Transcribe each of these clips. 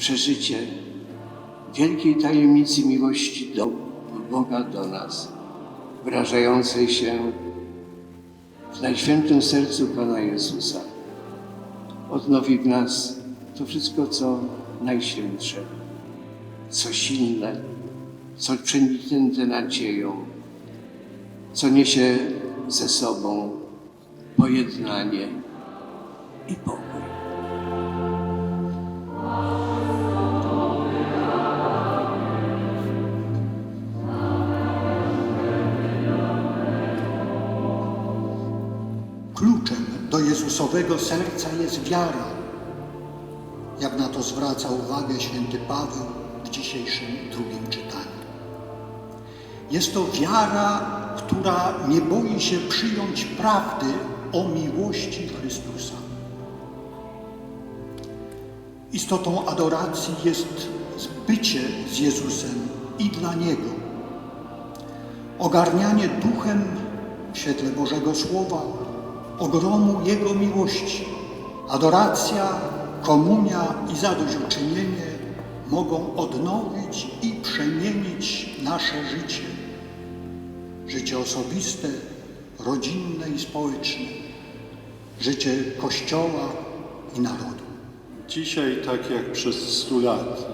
przeżycie wielkiej tajemnicy miłości do Boga do nas, wyrażającej się w Najświętym Sercu Pana Jezusa. Odnowi w nas to wszystko, co najświętsze, co silne, co przeniknięte nadzieją, co niesie ze sobą pojednanie i pokój. Do Jezusowego serca jest wiara, jak na to zwraca uwagę święty Paweł w dzisiejszym drugim czytaniu. Jest to wiara, która nie boi się przyjąć prawdy o miłości Chrystusa. Istotą adoracji jest bycie z Jezusem i dla Niego. Ogarnianie duchem w świetle Bożego Słowa, ogromu Jego miłości. Adoracja, komunia i zadośćuczynienie mogą odnowić i przemienić nasze życie. Życie osobiste, rodzinne i społeczne. Życie Kościoła i narodu. Dzisiaj, tak jak przez stu lat,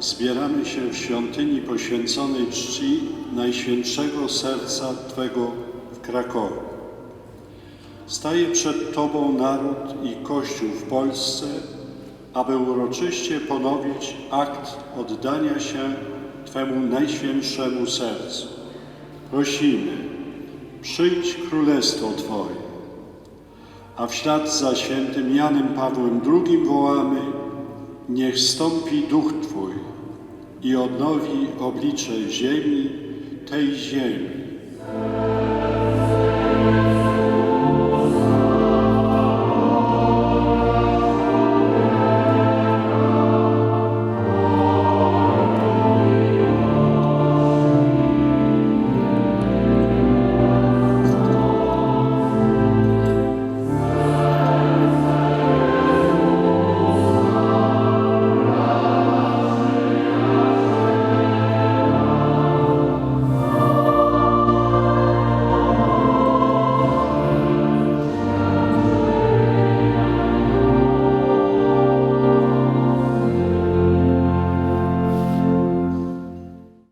zbieramy się w świątyni poświęconej czci Najświętszego Serca Twego w Krakowie. Staje przed Tobą naród i Kościół w Polsce, aby uroczyście ponowić akt oddania się Twemu Najświętszemu Sercu. Prosimy, przyjdź królestwo Twoje a w ślad za świętym Janem Pawłem II wołamy: Niech stąpi duch Twój i odnowi oblicze ziemi, tej ziemi,